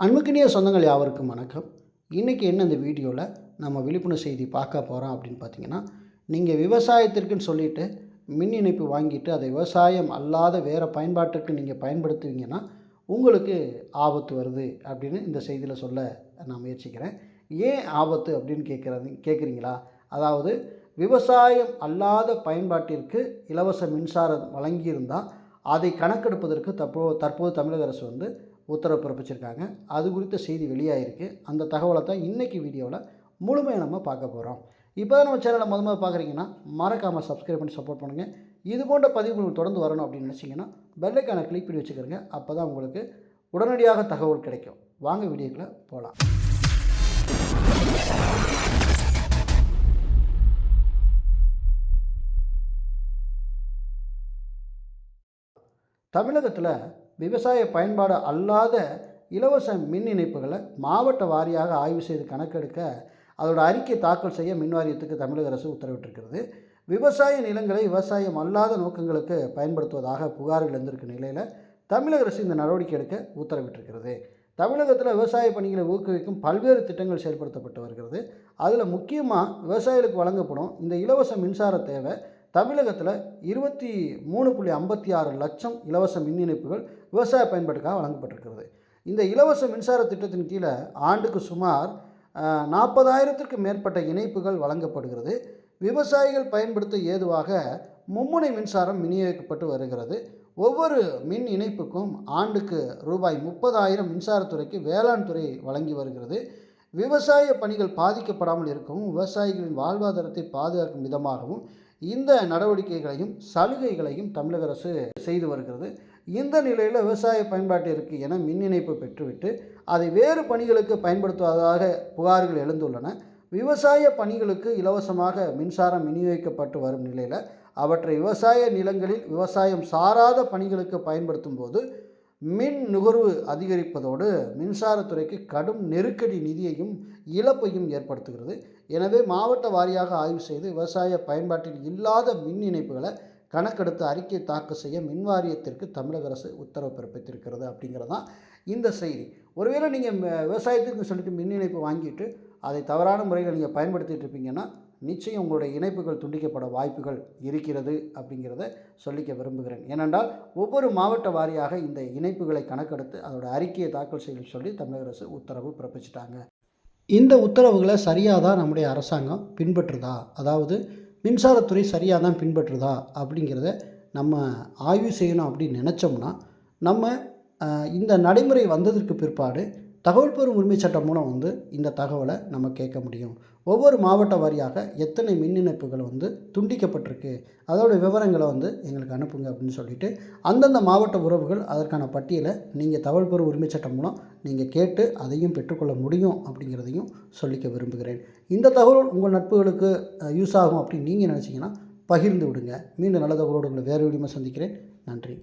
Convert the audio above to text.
அன்புக்கினிய சொந்தங்கள் யாவருக்கும் வணக்கம். இன்றைக்கி என்ன இந்த வீடியோவில் நம்ம விழிப்புணர்வு செய்தி பார்க்க போகிறோம் அப்படின்னு பார்த்தீங்கன்னா நீங்கள் விவசாயத்திற்குன்னு சொல்லிட்டு மின் இணைப்பு வாங்கிட்டு அதை விவசாயம் அல்லாத வேறு பயன்பாட்டுக்கு நீங்கள் பயன்படுத்துவீங்கன்னா உங்களுக்கு ஆபத்து வருது அப்படின்னு இந்த செய்தியில் சொல்ல நான் முயற்சிக்கிறேன். ஏன் ஆபத்து அப்படின்னு கேட்குறது கேட்குறீங்களா அதாவது விவசாயம் அல்லாத பயன்பாட்டிற்கு இலவச மின்சாரம் வழங்கியிருந்தால் அதை கணக்கெடுப்பதற்கு தற்போ தற்போது தமிழக அரசு வந்து உத்தரவு பிறப்பிச்சிருக்காங்க. அது குறித்த செய்தி வெளியாகிருக்கு அந்த தகவலை தான் இன்றைக்கி வீடியோவில் முழுமையாக நம்ம பார்க்க போகிறோம் இப்போ தான் நம்ம சேனலை முத முதல்ல பார்க்குறீங்கன்னா மறக்காமல் சப்ஸ்கிரைப் பண்ணி சப்போர்ட் பண்ணுங்கள் இது போன்ற பதிவுகள் தொடர்ந்து வரணும் அப்படின்னு நினச்சிங்கன்னா பெல்லைக்கான கிளிக் பண்ணி வச்சுக்கிறங்க அப்போ தான் உங்களுக்கு உடனடியாக தகவல் கிடைக்கும். வாங்க வீடியோக்குள்ளே போகலாம் தமிழகத்தில் விவசாய பயன்பாடு அல்லாத இலவச மின் இணைப்புகளை மாவட்ட வாரியாக ஆய்வு செய்து கணக்கெடுக்க அதோட அறிக்கை தாக்கல் செய்ய மின் வாரியத்துக்கு தமிழக அரசு உத்தரவிட்டிருக்கிறது. விவசாய நிலங்களை விவசாயம் அல்லாத நோக்கங்களுக்கு பயன்படுத்துவதாக புகார்கள் இருந்திருக்க நிலையில் தமிழக அரசு இந்த நடவடிக்கை எடுக்க உத்தரவிட்டிருக்கிறது. தமிழகத்தில் விவசாய பணிகளை ஊக்குவிக்கும் பல்வேறு திட்டங்கள் செயல்படுத்தப்பட்டு வருகிறது. அதில் முக்கியமாக விவசாயிகளுக்கு வழங்கப்படும் இந்த இலவச மின்சார தேவை தமிழகத்தில் இருபத்தி மூணு புள்ளி ஐம்பத்தி ஆறு லட்சம் இலவச மின் இணைப்புகள் விவசாய பயன்பாட்டுக்காக வழங்கப்பட்டிருக்கிறது. இந்த இலவச மின்சார திட்டத்தின் கீழே ஆண்டுக்கு சுமார் நாற்பதாயிரத்திற்கு மேற்பட்ட இணைப்புகள் வழங்கப்படுகிறது. விவசாயிகள் பயன்படுத்த ஏதுவாக மும்முனை மின்சாரம் விநியோகிக்கப்பட்டு வருகிறது. ஒவ்வொரு மின் இணைப்புக்கும் ஆண்டுக்கு ரூபாய் முப்பதாயிரம் மின்சாரத்துறைக்கு வேளாண் துறை வழங்கி வருகிறது. விவசாய பணிகள் பாதிக்கப்படாமல் இருக்கவும் விவசாயிகளின் வாழ்வாதாரத்தை பாதுகாக்கும் விதமாகவும் இந்த நடவடிக்கைகளையும் சலுகைகளையும் தமிழக அரசு செய்து வருகிறது. இந்த நிலையில் விவசாய பயன்பாட்டிற்கு என மின் இணைப்பு பெற்றுவிட்டு அதை வேறு பணிகளுக்கு பயன்படுத்துவதாக புகார்கள் எழுந்துள்ளன. விவசாய பணிகளுக்கு இலவசமாக மின்சாரம் விநியோகிக்கப்பட்டு வரும் நிலையில் அவற்றை விவசாய நிலங்களில் விவசாயம் சாராத பணிகளுக்கு பயன்படுத்தும் போது மின் நுகர்வு அதிகரிப்பதோடு மின்சாரத்துறைக்கு கடும் நெருக்கடி நிதியையும் இழப்பையும் ஏற்படுத்துகிறது. எனவே மாவட்ட வாரியாக ஆய்வு செய்து விவசாய பயன்பாட்டில் இல்லாத மின் இணைப்புகளை கணக்கெடுத்து அறிக்கை தாக்கல் செய்ய மின் வாரியத்திற்கு தமிழக அரசு உத்தரவு பிறப்பித்திருக்கிறது அப்படிங்கிறதான் இந்த செய்தி. ஒருவேளை நீங்கள் விவசாயத்திற்கு சொல்லிட்டு மின் இணைப்பு வாங்கிட்டு அதை தவறான முறையில் நீங்கள் பயன்படுத்திகிட்டு இருப்பீங்கன்னா நிச்சயம் உங்களுடைய இணைப்புகள் துண்டிக்கப்பட வாய்ப்புகள் இருக்கிறது அப்படிங்கிறத சொல்லிக்க விரும்புகிறேன். ஏனென்றால் ஒவ்வொரு மாவட்ட வாரியாக இந்த இணைப்புகளை கணக்கெடுத்து அதோட அறிக்கையை தாக்கல் செய்ய சொல்லி தமிழக அரசு உத்தரவு பிறப்பிச்சிட்டாங்க. இந்த உத்தரவுகளை சரியாக தான் நம்முடைய அரசாங்கம் பின்பற்றுதா? அதாவது மின்சாரத்துறை சரியாக தான் பின்பற்றுதா? அப்படிங்கிறத நம்ம ஆய்வு செய்யணும் அப்படின்னு நினச்சோம்னா நம்ம இந்த நடைமுறை வந்ததற்கு பிற்பாடு தகவல் பெறும் உரிமை சட்டம் மூலம் வந்து இந்த தகவலை நம்ம கேட்க முடியும். ஒவ்வொரு மாவட்ட வாரியாக எத்தனை மின் இணைப்புகள் வந்து துண்டிக்கப்பட்டிருக்கு அதோட விவரங்களை வந்து எங்களுக்கு அனுப்புங்க அப்படின்னு சொல்லிட்டு அந்தந்த மாவட்ட உறவுகள் அதற்கான பட்டியலை நீங்கள் தகவல் பெறும் உரிமை சட்டம் மூலம் நீங்கள் கேட்டு அதையும் பெற்றுக்கொள்ள முடியும் அப்படிங்கிறதையும் சொல்லிக்க விரும்புகிறேன். இந்த தகவல் உங்கள் நட்புகளுக்கு யூஸ் ஆகும் அப்படின்னு நீங்கள் நினச்சிங்கன்னா பகிர்ந்து விடுங்க. மீண்டும் நல்ல தகவலோடு உங்களை வேறு வீடியோ சந்திக்கிறேன். நன்றி.